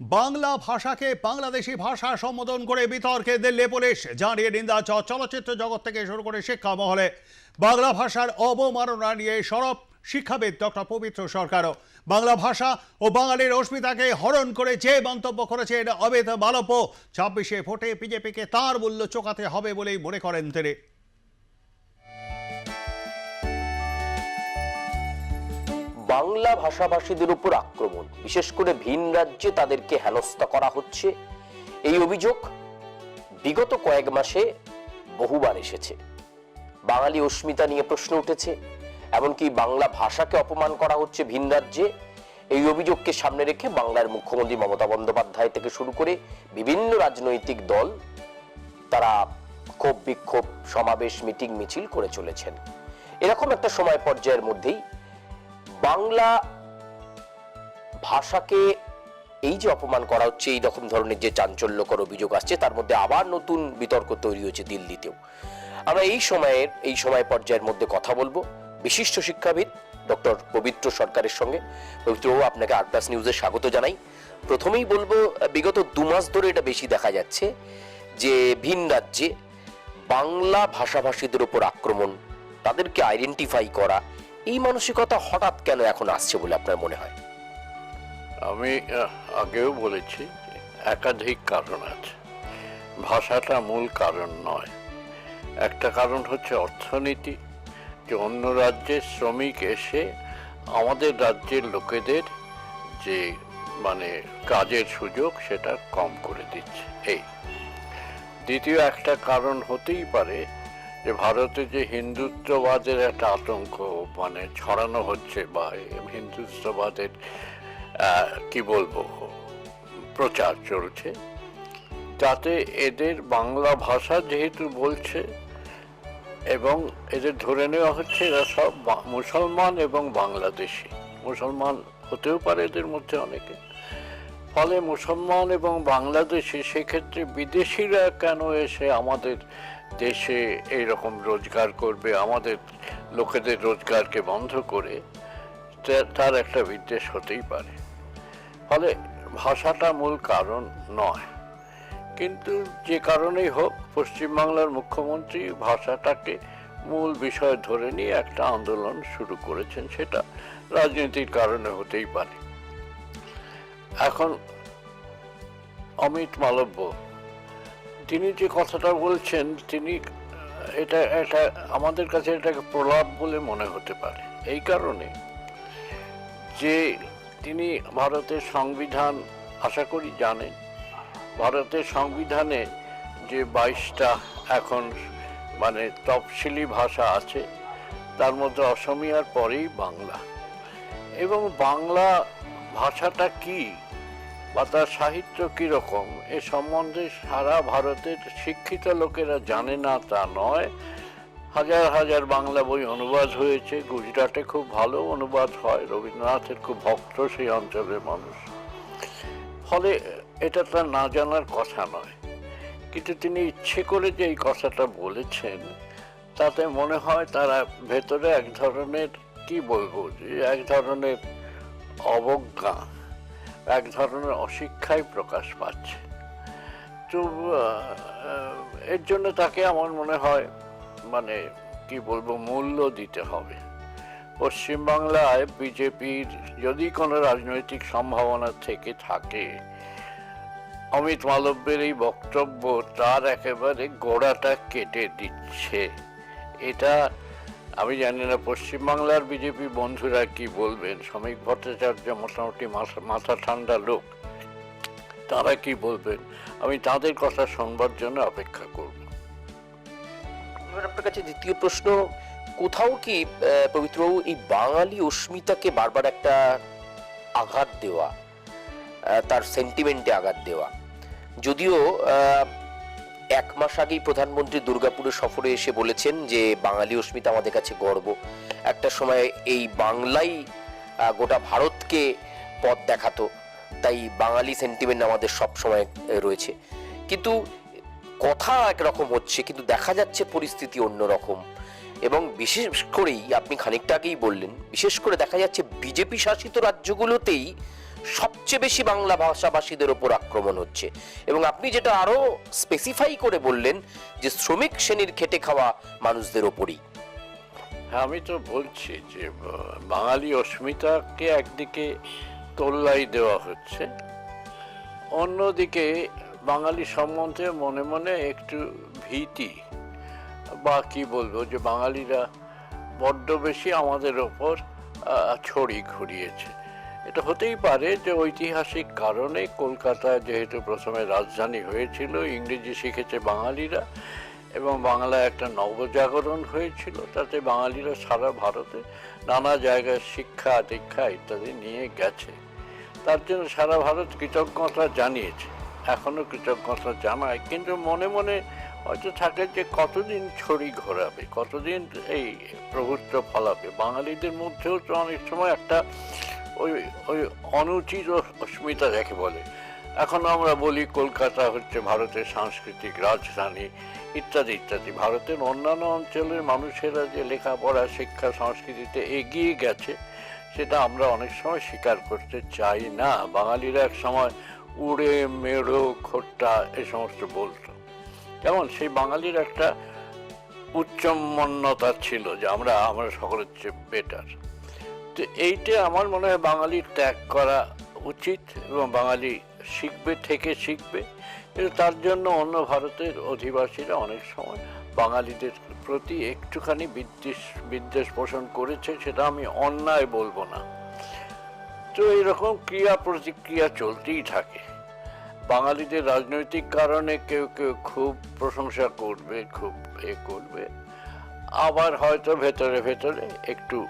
বাংলা ভাষাকে বাংলাদেশি ভাষা সম্বোধন করে বিতর্কে দিল্লি পুলিশ। জানিয়ে নিন্দা চলচ্চিত্র জগৎ থেকে শুরু করে শিক্ষা মহলে বাংলা ভাষার অবমাননা নিয়ে সরব শিক্ষাবিদ ডক্টর পবিত্র সরকারও। বাংলা ভাষা ও বাঙালির অস্মিতাকে হরণ করে যে মন্তব্য করেছেন অমিত মালব্য, ছাব্বিশে ভোটে বিজেপিকে তার মূল্য চোকাতে হবে বলেই মনে করেন তিনি। বাংলা ভাষাভাষীদের উপর আক্রমণ। বিশেষ করে ভিন রাজ্যে তাদেরকে হেনস্থা করা হচ্ছে। এই অভিযোগ বিগত কয়েক মাসে বহুবার এসেছে। বাঙালি অস্মিতা নিয়ে প্রশ্ন উঠেছে, এমনকি বাংলা ভাষাকে অপমান করা হচ্ছে ভিন রাজ্যে। এই অভিযোগকে সামনে রেখে বাংলার মুখ্যমন্ত্রী মমতা বন্দ্যোপাধ্যায় থেকে শুরু করে বিভিন্ন রাজনৈতিক দল তারা ক্ষোভ বিক্ষোভ, সমাবেশ, মিটিং, মিছিল করে চলেছেন। এরকম একটা সময় পর্যায়ের মধ্যেই বাংলা ভাষাকে এই যে অপমান করা হচ্ছে এই রকম ধরনের যে চাঞ্চল্যকর অভিযোগ আসছে তার মধ্যে আবার নতুন বিতর্ক তৈরি হয়েছে দিল্লিতেও। আমরা এই সময়ের এই সময় পর্যায়ের মধ্যে কথা বলব। বিশিষ্ট শিক্ষাবিদ ডক্টর পবিত্র সরকারের সঙ্গে। পবিত্র বাবু, আপনাকে প্লাস নিউজে স্বাগত জানাই। প্রথমেই বলব বিগত দু মাস ধরে এটা বেশি দেখা যাচ্ছে যে ভিন রাজ্যে বাংলা ভাষাভাষীদের উপর আক্রমণ তাদেরকে আইডেন্টিফাই করা এই মানসিকতা হঠাৎ কেন এখন আসছে বলে আপনার মনে হয়? আমি আগেও বলেছি, একাধিক কারণ আছে। ভাষাটা মূল কারণ নয়। একটা কারণ হচ্ছে অর্থনীতি, যে অন্য রাজ্যের শ্রমিক এসে আমাদের রাজ্যের লোকেদের যে মানে কাজের সুযোগ সেটা কম করে দিচ্ছে। এই। দ্বিতীয় একটা কারণ হতেই পারে যে ভারতে যে হিন্দুত্ববাদের একটা আতঙ্ক মানে ছড়ানো হচ্ছে বা হিন্দুত্ববাদের কি বলব, প্রচার চলছে, তাতে এদের বাংলা ভাষা যেহেতু বলছে এবং এদের ধরে নেওয়া হচ্ছে এরা সব মুসলমান এবং বাংলাদেশি। মুসলমান হতেও পারে এদের মধ্যে অনেকে। ফলে মুসলমান এবং বাংলাদেশি সেক্ষেত্রে বিদেশিরা কেন এসে আমাদের দেশে এই রকম রোজগার করবে, আমাদের লোকেদের রোজগারকে বন্ধ করে তার একটা বিদ্বেষ হতেই পারে। ফলে ভাষাটা মূল কারণ নয়। কিন্তু যে কারণেই হোক, পশ্চিমবাংলার মুখ্যমন্ত্রী ভাষাটাকে মূল বিষয় ধরে নিয়ে একটা আন্দোলন শুরু করেছেন, সেটা রাজনীতির কারণে হতেই পারে। এখন অমিত মালব্য তিনি যে কথাটা বলছেন, তিনি, এটা এটা আমাদের কাছে এটাকে প্রলাপ বলে মনে হতে পারে। এই কারণে যে তিনি ভারতের সংবিধান, আশা করি জানেন, ভারতের সংবিধানে যে বাইশটা এখন মানে তফসিলি ভাষা আছে, তার মধ্যে অসমিয়ার পরেই বাংলা। এবং বাংলা ভাষাটা কি? বা তার সাহিত্য কীরকম? এ সম্বন্ধে সারা ভারতের শিক্ষিত লোকেরা জানে না তা নয়। হাজার হাজার বাংলা বই অনুবাদ হয়েছে। গুজরাটে খুব ভালো অনুবাদ হয়। রবীন্দ্রনাথের খুব ভক্ত সেই অঞ্চলের মানুষ। ফলে এটা তার না জানার কথা নয়। কিন্তু তিনি ইচ্ছে করে যে এই কথাটা বলেছেন, তাতে মনে হয় তারা ভেতরে এক ধরনের, কি বলব, যে এক ধরনের অবজ্ঞা। এক ধরনের অশিক্ষায় প্রকাশ পাচ্ছে। তো এর জন্য তাকে আমার মনে হয় মানে কি বলব, মূল্য দিতে হবে। পশ্চিমবাংলায় বিজেপির যদি কোনো রাজনৈতিক সম্ভাবনা থেকে থাকে, অমিত মালব্যের এই বক্তব্য তার একেবারে গোড়াটা কেটে দিচ্ছে। এটা আমি জানি না, পশ্চিমবাংলার বিজেপি বন্ধুরা কি বলবেন? শ্রমিক ভট্টাচার্য মোটামুটি মাথা- ঠান্ডা লোক। তারা কি বলবেন? আমি তাদের কথা শুনবার জন্য অপেক্ষা করব। আপনার কাছে দ্বিতীয় প্রশ্ন, কোথাও কি পবিত্রবাবু, এই বাঙালি অস্মিতাকে বারবার একটা আঘাত দেওয়া তার সেন্টিমেন্টে আঘাত দেওয়া? যদিও এক মাস আগেই প্রধানমন্ত্রী দুর্গাপুরে সফরে এসে বলেছেন যে বাঙালি অস্মিতা আমাদের কাছে গর্ব। একটা সময় এই বাংলাই গোটা ভারতকে পথ দেখাতো। তাই বাঙালি সেন্টিমেন্ট আমাদের সব সময় রয়েছে। কিন্তু কথা একরকম হচ্ছে, কিন্তু দেখা যাচ্ছে পরিস্থিতি অন্যরকম এবং বিশেষ করেই আপনি খানিকটা আগেই বললেন, বিশেষ করে দেখা যাচ্ছে বিজেপি শাসিত রাজ্যগুলোতেই সবচেয়ে বেশি বাংলা ভাষাভাষীদের ওপর আক্রমণ হচ্ছে। এবং আপনি যেটা আরও স্পেসিফাই করে বললেন যে শ্রমিক শ্রেণির খেটে খাওয়া মানুষদের ওপরই। হ্যাঁ আমি তো বলছি যে বাঙালি অস্মিতাকে একদিকে তোল্লাই দেওয়া হচ্ছে, অন্যদিকে বাঙালি সম্বন্ধে মনে মনে একটু ভীতি বা কি বলব যে, বাঙালিরা বড্ড বেশি আমাদের ওপর ছড়ি ঘুরিয়েছে এটা হতেই পারে যে ঐতিহাসিক কারণে কলকাতা যেহেতু প্রথমে রাজধানী হয়েছিল, ইংরেজি শিখেছে বাঙালিরা এবং বাংলা একটা নবজাগরণ হয়েছিল, তাতে বাঙালিরা সারা ভারতে নানা জায়গায় শিক্ষা, দীক্ষা ইত্যাদি নিয়ে গেছে। তার জন্য সারা ভারত কৃতজ্ঞতা জানিয়েছে এখনও কৃতজ্ঞতা জানায়। কিন্তু মনে মনে হয়তো থাকে যে কতদিন ছড়ি ঘোরাবে, কতদিন এই প্রভুত্ব ফলাবে। বাঙালিদের মধ্যেও তো অনেক সময় একটা ওই ওই অনুচিত অস্মিতা যাকে বলে। এখন আমরা বলি কলকাতা হচ্ছে ভারতের সাংস্কৃতিক রাজধানী, ইত্যাদি ইত্যাদি। ভারতের অন্যান্য অঞ্চলের মানুষেরা যে লেখাপড়া, শিক্ষা, সংস্কৃতিতে এগিয়ে গেছে, সেটা আমরা অনেক সময় স্বীকার করতে চাই না। বাঙালিরা এক সময় উড়ে, মেড়ো, খোট্টা এ সমস্ত বলতো। যেমন সেই বাঙালির একটা উচ্চমন্যতা ছিল যে আমরা আমরা সকলের চেয়ে বেটার তো এইটা আমার মনে হয় বাঙালির ত্যাগ করা উচিত এবং বাঙালি শিখবে, থেকে শিখবে। কিন্তু তার জন্য অন্য ভারতের অধিবাসীরা অনেক সময় বাঙালিদের প্রতি একটুখানি বিদ্বেষ বিদ্বেষ পোষণ করেছে, সেটা আমি অন্যায় বলব না। তো এরকম ক্রিয়া প্রতিক্রিয়া চলতেই থাকে। বাঙালিদের রাজনৈতিক কারণে কেউ কেউ খুব প্রশংসা করবে, খুব এ করবে। আবার হয়তো ভেতরে ভেতরে একটু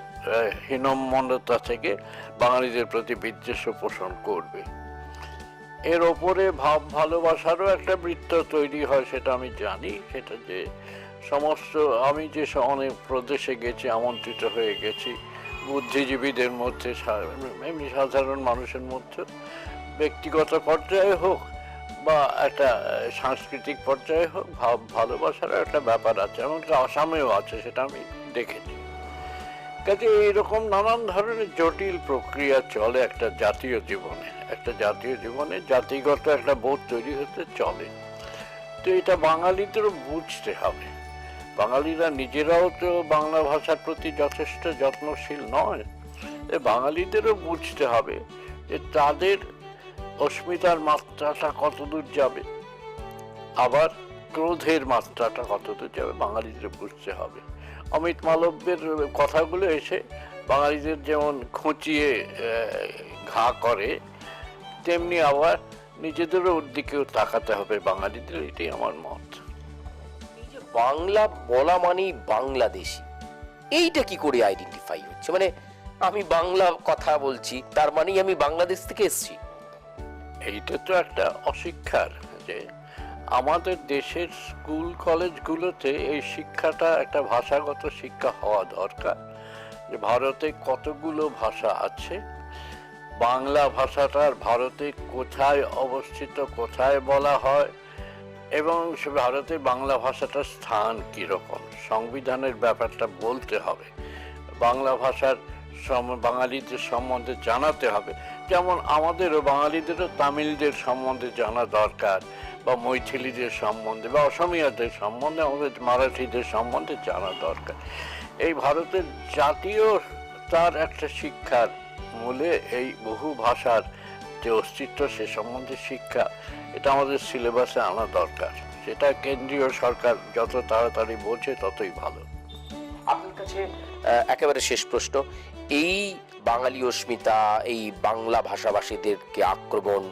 হীনম্মন্যতা থেকে বাঙালিদের প্রতি বিদ্বেষ পোষণ করবে। এর ওপরে ভাব ভালোবাসারও একটা বৃত্ত তৈরি হয়, সেটা আমি জানি। সেটা যে সমস্ত, আমি যে অনেক প্রদেশে গেছি, আমন্ত্রিত হয়ে গেছি, বুদ্ধিজীবীদের মধ্যে এমনি সাধারণ মানুষের মধ্যে, ব্যক্তিগত পর্যায়ে হোক বা একটা সাংস্কৃতিক পর্যায়ে হোক, ভাব ভালোবাসারও একটা ব্যাপার আছে, এমনকি আসামেও আছে, সেটা আমি দেখেছি। কাজে এইরকম নানান ধরনের জটিল প্রক্রিয়া চলে একটা জাতীয় জীবনে। একটা জাতীয় জীবনে জাতিগত একটা বোধ তৈরি হতে চলে। তো এটা বাঙালিদেরও বুঝতে হবে। বাঙালিরা নিজেরাও তো বাংলা ভাষার প্রতি যথেষ্ট যত্নশীল নয়। এ বাঙালিদেরও বুঝতে হবে যে তাদের অস্মিতার মাত্রাটা কতদূর যাবে, আবার ক্রোধের মাত্রাটা কতদূর যাবে, বাঙালিদের বুঝতে হবে। অমিত মালব্যের কথাগুলো এসে বাঙালিদের যেমন খুঁচিয়ে ঘা করে তেমনি আবার নিজেদেরও দিকেও তাকাতে হবে বাঙালিদের এটাই আমার মত। এই যে বাংলা বলা মানেই বাংলাদেশি এইটা কি করে আইডেন্টিফাই হচ্ছে? মানে আমি বাংলা কথা বলছি তার মানেই আমি বাংলাদেশ থেকে এসেছি। এইটা তো একটা অশিক্ষার যে আমাদের দেশের স্কুল কলেজগুলোতে এই শিক্ষাটা একটা ভাষাগত শিক্ষা হওয়া দরকার। যে ভারতে কতগুলো ভাষা আছে? বাংলা ভাষাটার ভারতে কোথায় অবস্থিত, কোথায় বলা হয়? এবং ভারতে বাংলা ভাষাটার স্থান কীরকম? সংবিধানের ব্যাপারটা বলতে হবে। বাংলা ভাষার বাঙালিদের সম্বন্ধে জানাতে হবে। যেমন আমাদেরও বাঙালিদেরও তামিলদের সম্বন্ধে জানা দরকার। বা মৈথিলিদের সম্বন্ধে বা অসমীয়াদের সম্বন্ধে, আমাদের মারাঠিদের সম্বন্ধে জানা দরকার। এই ভারতের জাতীয় তার একটা শিক্ষার মূলে এই বহু ভাষার যে অস্তিত্ব, সে সম্বন্ধে শিক্ষা, এটা আমাদের সিলেবাসে আনা দরকার। সেটা কেন্দ্রীয় সরকার যত তাড়াতাড়ি বোঝে ততই ভালো। আপনার কাছে একেবারে শেষ প্রশ্ন। এই বাঙালি অস্মিতা, এই বাংলা ভাষাভাষীদেরকে আক্রমণ,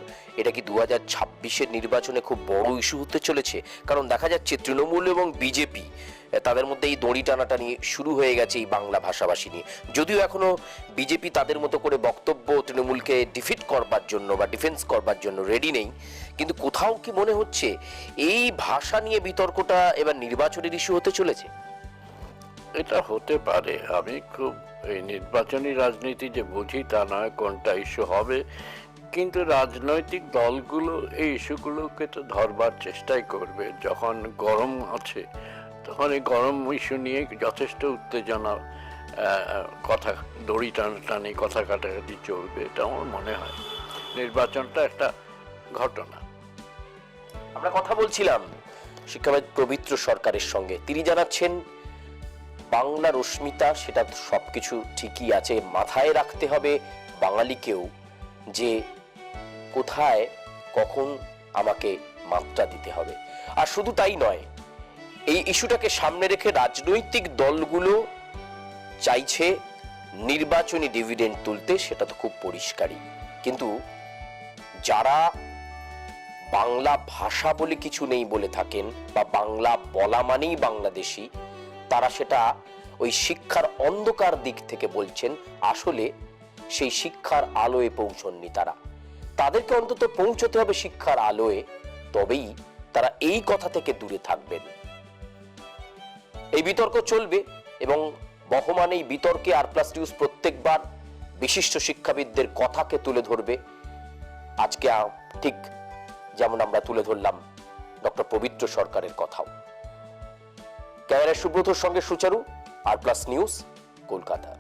এটা কি দু হাজার ছাব্বিশের নির্বাচনে খুব বড় ইস্যু হতে চলেছে? কারণ দেখা যাচ্ছে তৃণমূল এবং বিজেপি তাদের মধ্যে এই দড়ি টানাটানি শুরু হয়ে গেছে এই বাংলা ভাষাভাষী নিয়ে। যদিও এখনও বিজেপি তাদের মতো করে বক্তব্য তৃণমূলকে ডিফিট করবার জন্য বা ডিফেন্স করবার জন্য রেডি নেই, কিন্তু কোথাও কি মনে হচ্ছে এই ভাষা নিয়ে বিতর্কটা এবার নির্বাচনের ইস্যু হতে চলেছে? এটা হতে পারে, আমি খুব এই নির্বাচনী রাজনীতি যে বুঝি তা নয়, কোনটা ইস্যু হবে। কিন্তু রাজনৈতিক দলগুলো এই ইস্যুগুলোকে তো ধরবার চেষ্টাই করবে। যখন গরম আছে, তখন এই গরম ইস্যু নিয়ে যথেষ্ট উত্তেজনা কথা, দড়ি টানাটানি কথা কাটাকাটি চলবে, এটা আমার মনে হয়। নির্বাচনটা একটা ঘটনা। আমরা কথা বলছিলাম শিক্ষাবিদ পবিত্র সরকারের সঙ্গে। তিনি জানাচ্ছেন বাংলা রশ্মিতা, সেটা সবকিছু ঠিকই আছে। মাথায় রাখতে হবে বাঙালিকেও যে কোথায়, কখন আমাকে মাত্রা দিতে হবে। আর শুধু তাই নয়, এই ইস্যুটাকে সামনে রেখে রাজনৈতিক দলগুলো চাইছে নির্বাচনী ডিভিডেন্ড তুলতে, সেটা তো খুব পরিষ্কারই। কিন্তু যারা বাংলা ভাষা বলে কিছু নেই বলে থাকেন, বা বাংলা বলা মানেই বাংলাদেশি তারা সেটা ওই শিক্ষার অন্ধকার দিক থেকে বলছেন, আসলে সেই শিক্ষার আলোয় পৌঁছননি তারা। তাদেরকে অন্তত পৌঁছতে হবে শিক্ষার আলোয়, তবেই তারা এই কথা থেকে দূরে থাকবেন। এই বিতর্ক চলবে এবং বহমান এই বিতর্কে আর প্লাস নিউজ প্রত্যেকবার বিশিষ্ট শিক্ষাবিদদের কথাকে তুলে ধরবে। আজকে ঠিক যেমন আমরা তুলে ধরলাম ডক্টর পবিত্র সরকারের কথাও। ক্যামেরায় সুব্রতর সঙ্গে Sucharu R plus news Kolkata.